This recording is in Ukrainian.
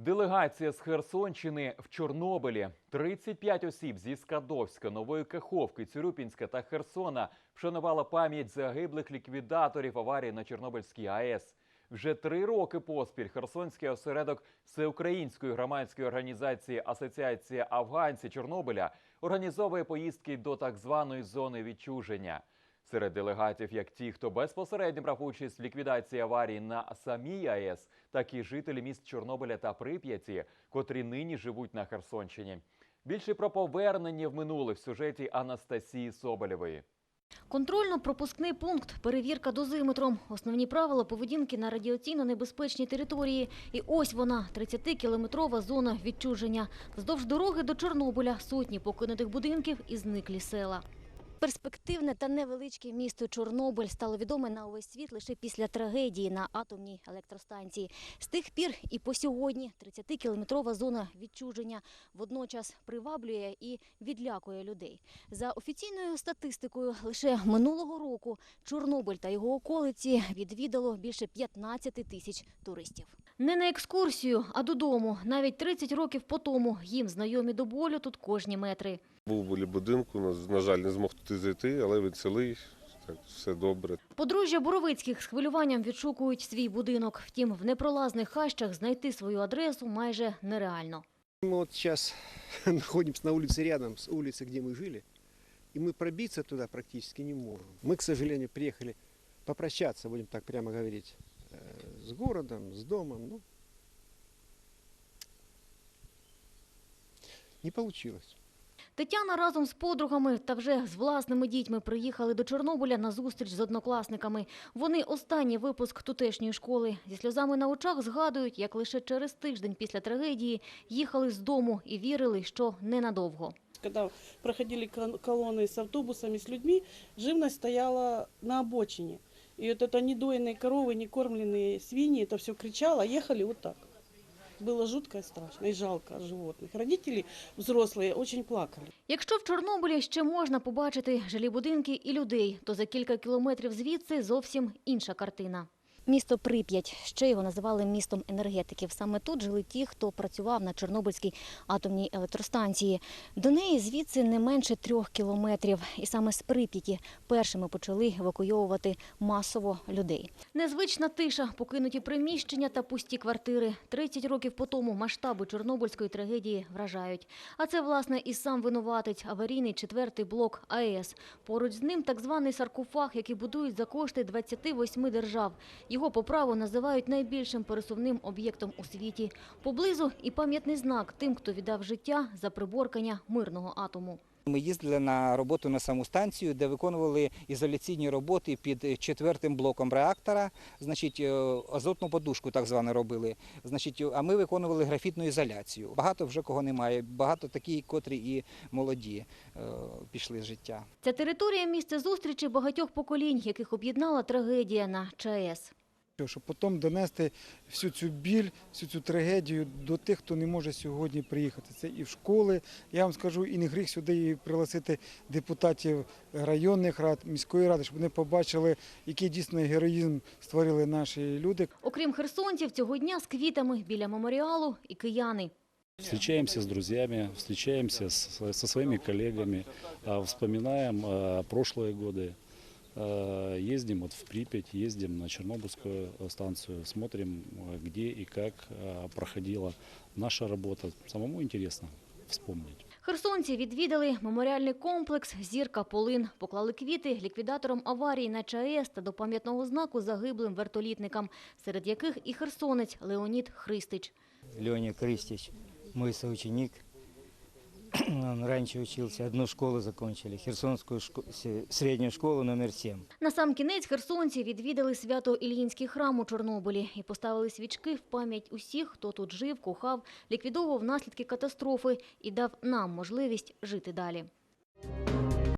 Делегація з Херсонщини в Чорнобилі. 35 осіб зі Скадовська, Нової Каховки, Цюрюпінська та Херсона вшанувала пам'ять загиблих ліквідаторів аварії на Чорнобильській АЕС. Вже три роки поспіль Херсонський осередок Всеукраїнської громадської організації Асоціація афганців Чорнобиля організовує поїздки до так званої зони відчуження. Серед делегатів як ті, хто безпосередньо брав участь в ліквідації аварії на самій АЕС, так і жителі міст Чорнобиля та Прип'яті, котрі нині живуть на Херсонщині. Більше про повернення в минуле в сюжеті Анастасії Соболєвої. Контрольно-пропускний пункт, перевірка дозиметром, основні правила поведінки на радіаційно небезпечній території. І ось вона, 30-кілометрова зона відчуження. Вздовж дороги до Чорнобиля сотні покинутих будинків і зниклі села. Перспективне та невеличке місто Чорнобиль стало відоме на увесь світ лише після трагедії на атомній електростанції. З тих пір і по сьогодні 30-кілометрова зона відчуження водночас приваблює і відлякує людей. За офіційною статистикою, лише минулого року Чорнобиль та його околиці відвідало більше 15 тисяч туристів. Не на екскурсію, а додому. Навіть 30 років по тому їм знайомі до болю тут кожні метри. Був біля будинку, на- на жаль, не змог туди зайти, але він цілий, так, все добре. Подружжя Боровицьких з хвилюванням відшукують свій будинок. Втім, в непролазних хащах знайти свою адресу майже нереально. Мы вот сейчас находимся на улице рядом с улицей, где мы жили, и мы пробиться туда практически не можем. Мы, к сожалению, приехали попрощаться, будем так прямо говорить, э, с городом, с домом. Ну, не получилось. Тетяна разом з подругами та вже з власними дітьми приїхали до Чорнобиля на зустріч з однокласниками. Вони останній випуск тутешньої школи. Зі сльозами на очах згадують, як лише через тиждень після трагедії їхали з дому і вірили, що ненадовго. Когда проходили кол- колонны с автобусами, с людьми, живность стояла на обочине. И вот это недоенные коровы, некормленные свиньи, это все кричало, ехали вот так. Было жутко и страшно, и жалко животных. Родители взрослые очень плакали. Якщо в Чорнобилі ще можна побачити жилі будинки і людей, то за кілька кілометрів звідси зовсім інша картина. Місто Прип'ять, ще його називали містом енергетиків. Саме тут жили ті, хто працював на Чорнобильській атомній електростанції. До неї звідси не менше трьох кілометрів. І саме з Прип'яті першими почали евакуйовувати масово людей. Незвична тиша, покинуті приміщення та пусті квартири. 30 років по тому масштаби Чорнобильської трагедії вражають. А це, власне, і сам винуватець – аварійний четвертий блок АЕС. Поруч з ним так званий саркофаг, який будують за кошти 28 держав. Його по праву називають найбільшим пересувним об'єктом у світі. Поблизу і пам'ятний знак тим, хто віддав життя за приборкання мирного атому. Ми їздили на роботу на саму станцію, де виконували ізоляційні роботи під четвертим блоком реактора. Значить, е, азотну подушку так звано робили. Значить, а ми виконували графітну ізоляцію. Багато вже кого немає, багато такі, котрі і молоді е, пішли з життя. Ця територія – місце зустрічі багатьох поколінь, яких об'єднала трагедія на ЧАЕС. Щоб потім донести всю цю біль, всю цю трагедію до тих, хто не може сьогодні приїхати. Це і в школи. Я вам скажу, і не гріх сюди і пригласити депутатів районних рад, міської ради, щоб вони побачили, який дійсно героїзм створили наші люди. Окрім херсонців, цього дня з квітами біля меморіалу і кияни. Встречаемся с друзьями, встречаемся со своими коллегами, а, вспоминаем прошлые годы. А, Ездим вот в Припять, ездим на Чернобыльскую э, станцию, смотрим, а, где и как а, проходила наша работа. Самому интересно вспомнить. Херсонці відвідали меморіальний комплекс «Зірка Полин». Поклали квіти ліквідаторам аварії на ЧАЕС та до пам'ятного знаку загиблим вертолітникам, серед яких і херсонець Леонід Христич. Леня Крыстич, мой соученик. Раньше учился, одну школу закончили, Херсонскую школу, среднюю школу номер 7. На сам кінець херсонці відвідали свято Ільїнський храм у Чорнобилі і поставили свічки в пам'ять усіх, хто тут жив, кохав, ліквідовував наслідки катастрофи і дав нам можливість жити далі.